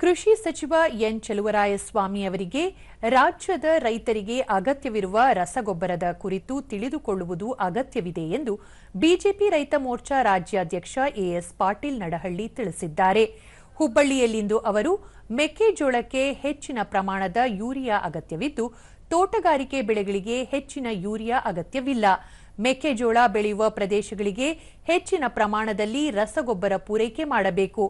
ಕೃಷಿ ಸಚಿವ ಎನ್ ಚಲುವರಾಯಸ್ವಾಮಿ ಅವರಿಗೆ ರಾಜ್ಯದ ರೈತರಿಗೆ ಅಗತ್ಯವಿರುವ ರಸಗೊಬ್ಬರದ ಕುರಿತು ತಿಳಿದುಕೊಳ್ಳುವುದು ಅಗತ್ಯವಿದೆ ಎಂದು ಬಿಜೆಪಿ ರೈತ ಮೋರ್ಚಾ ರಾಜ್ಯಾಧ್ಯಕ್ಷ ಎಎಸ್ ಪಾಟೀಲ್ ನಡಹಳ್ಳಿ ತಿಳಿಸಿದ್ದಾರೆ. ಹುಬ್ಬಳ್ಳಿಯಲ್ಲಿಂದು ಅವರು ಮೆಕ್ಕೆಜೋಳಕ್ಕೆ ಹೆಚ್ಚಿನ ಪ್ರಮಾಣದ ಯೂರಿಯಾ ಅಗತ್ಯವಿದ್ದು ತೋಟಗಾರಿಕೆ ಬೆಳೆಗಳಿಗೆ ಹೆಚ್ಚಿನ ಯೂರಿಯಾ ಅಗತ್ಯವಿಲ್ಲ. ಮೆಕ್ಕೆಜೋಳ ಬೆಳೆಯುವ ಪ್ರದೇಶಗಳಿಗೆ ಹೆಚ್ಚಿನ ಪ್ರಮಾಣದಲ್ಲಿ ರಸಗೊಬ್ಬರ ಪೂರೈಕೆ ಮಾಡಬೇಕು.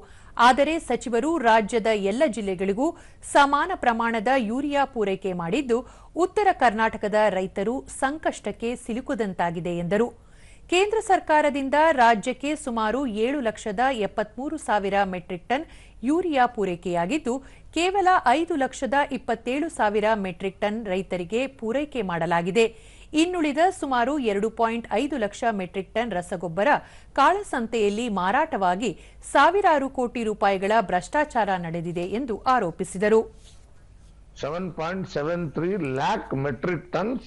ಆದರೆ ಸಚಿವರು ರಾಜ್ಯದ ಎಲ್ಲ ಜಿಲ್ಲೆಗಳಿಗೂ ಸಮಾನ ಪ್ರಮಾಣದ ಯೂರಿಯಾ ಪೂರೈಕೆ ಮಾಡಿದ್ದು, ಉತ್ತರ ಕರ್ನಾಟಕದ ರೈತರು ಸಂಕಷ್ಟಕ್ಕೆ ಸಿಲುಕುದಂತಾಗಿದೆ ಎಂದರು. ಕೇಂದ್ರ ಸರ್ಕಾರದಿಂದ ರಾಜ್ಯಕ್ಕೆ ಸುಮಾರು ಏಳು ಲಕ್ಷದ ಎಪ್ಪತ್ಮೂರು ಸಾವಿರ ಮೆಟ್ರಿಕ್ ಟನ್ ಯೂರಿಯಾ ಪೂರೈಕೆಯಾಗಿದ್ದು, ಕೇವಲ ಐದು ಲಕ್ಷದ ಇಪ್ಪತ್ತೇಳು ಸಾವಿರ ಮೆಟ್ರಿಕ್ ಟನ್ ರೈತರಿಗೆ ಪೂರೈಕೆ ಮಾಡಲಾಗಿದೆ. ಇನ್ನುಳಿದ ಸುಮಾರು ಎರಡು ಪಾಯಿಂಟ್ ಐದು ಲಕ್ಷ ಮೆಟ್ರಿಕ್ ಟನ್ ರಸಗೊಬ್ಬರ ಕಾಳಸಂತೆಯಲ್ಲಿ ಮಾರಾಟವಾಗಿ ಸಾವಿರಾರು ಕೋಟಿ ರೂಪಾಯಿಗಳ ಭ್ರಷ್ಟಾಚಾರ ನಡೆದಿದೆ ಎಂದು ಆರೋಪಿಸಿದರು. Seven point seven three lakh metric tons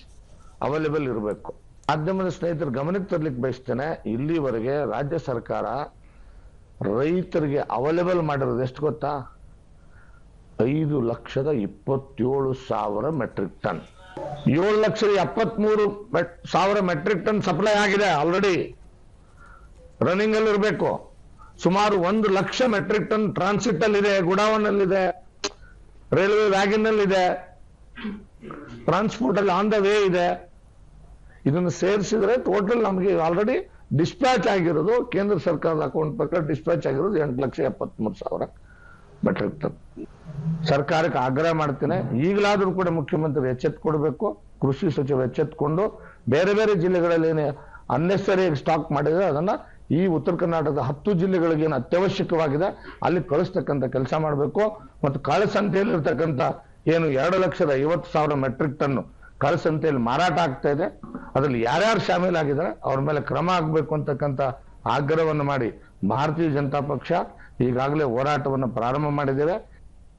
available ಇರಬೇಕು. ಮಾಧ್ಯಮದ ಸ್ನೇಹಿತರ ಗಮನಕ್ಕೆ ತರ್ಲಿಕ್ಕೆ ಬಯಸ್ತೇನೆ, ಇಲ್ಲಿವರೆಗೆ ರಾಜ್ಯ ಸರ್ಕಾರ ರೈತರಿಗೆ ಅವೈಲೇಬಲ್ ಮಾಡಿರೋದು ಎಷ್ಟು ಗೊತ್ತಾ? ಐದು ಲಕ್ಷದ ಇಪ್ಪತ್ತೇಳು ಸಾವಿರ ಮೆಟ್ರಿಕ್ ಟನ್ ಏಳು ಲಕ್ಷದ ಎಪ್ಪತ್ಮೂರು ಸಾವಿರ ಮೆಟ್ರಿಕ್ ಟನ್ ಸಪ್ಲೈ ಆಗಿದೆ ಆಲ್ರೆಡಿ ರನ್ನಿಂಗ್ ಅಲ್ಲಿ ಇರಬೇಕು. ಸುಮಾರು ಒಂದು ಲಕ್ಷ ಮೆಟ್ರಿಕ್ ಟನ್ ಟ್ರಾನ್ಸಿಟ್ ಅಲ್ಲಿದೆ ಗುಡಾವನ್ ಅಲ್ಲಿದೆ ರೈಲ್ವೆ ವ್ಯಾಗನ್ ಅಲ್ಲಿ ಇದೆ ಟ್ರಾನ್ಸ್ಪೋರ್ಟ್ ಅಲ್ಲಿ ಆನ್ ದ ವೇ ಇದೆ. ಇದನ್ನು ಸೇರಿಸಿದ್ರೆ ಟೋಟಲ್ ನಮಗೆ ಆಲ್ರೆಡಿ ಡಿಸ್ಪ್ಯಾಚ್ ಆಗಿರೋದು ಕೇಂದ್ರ ಸರ್ಕಾರದ ಅಕೌಂಟ್ ಪ್ರಕಾರ ಡಿಸ್ಪ್ಯಾಚ್ ಆಗಿರೋದು ಎಂಟು ಲಕ್ಷ ಎಪ್ಪತ್ಮೂರು ಸಾವಿರ ಮೆಟ್ರಿಕ್ ಟನ್ ಸರ್ಕಾರಕ್ಕೆ ಆಗ್ರಹ ಮಾಡ್ತೇನೆ. ಈಗಲಾದರೂ ಕೂಡ ಮುಖ್ಯಮಂತ್ರಿ ಎಚ್ಚೆತ್ಕೊಡ್ಬೇಕು ಕೃಷಿ ಸಚಿವರು ಎಚ್ಚೆತ್ಕೊಂಡು ಬೇರೆ ಬೇರೆ ಜಿಲ್ಲೆಗಳಲ್ಲಿ ಏನು ಅನ್ನೆಸರಿ ಸ್ಟಾಕ್ ಮಾಡಿದ್ರೆ ಅದನ್ನ ಈ ಉತ್ತರ ಕರ್ನಾಟಕದ ಹತ್ತು ಜಿಲ್ಲೆಗಳಿಗೆ ಏನು ಅತ್ಯವಶ್ಯಕವಾಗಿದೆ ಅಲ್ಲಿ ಕಳಿಸ್ತಕ್ಕಂಥ ಕೆಲಸ ಮಾಡಬೇಕು. ಮತ್ತು ಕಾಳಸಂತೆಯಲ್ಲಿರ್ತಕ್ಕಂಥ ಏನು ಎರಡು ಲಕ್ಷದ ಐವತ್ತು ಸಾವಿರ ಮೆಟ್ರಿಕ್ ಟನ್ ಕಾಳಸಂತೆಯಲ್ಲಿ ಮಾರಾಟ ಆಗ್ತಾ ಇದೆ. ಅದರಲ್ಲಿ ಯಾರ್ಯಾರು ಶಾಮೀಲಾಗಿದ್ದಾರೆ ಅವ್ರ ಮೇಲೆ ಕ್ರಮ ಆಗಬೇಕು ಅಂತಕ್ಕಂಥ ಆಗ್ರಹವನ್ನು ಮಾಡಿ ಭಾರತೀಯ ಜನತಾ ಪಕ್ಷ ಈಗಾಗಲೇ ಹೋರಾಟವನ್ನು ಪ್ರಾರಂಭ ಮಾಡಿದ್ದೇವೆ.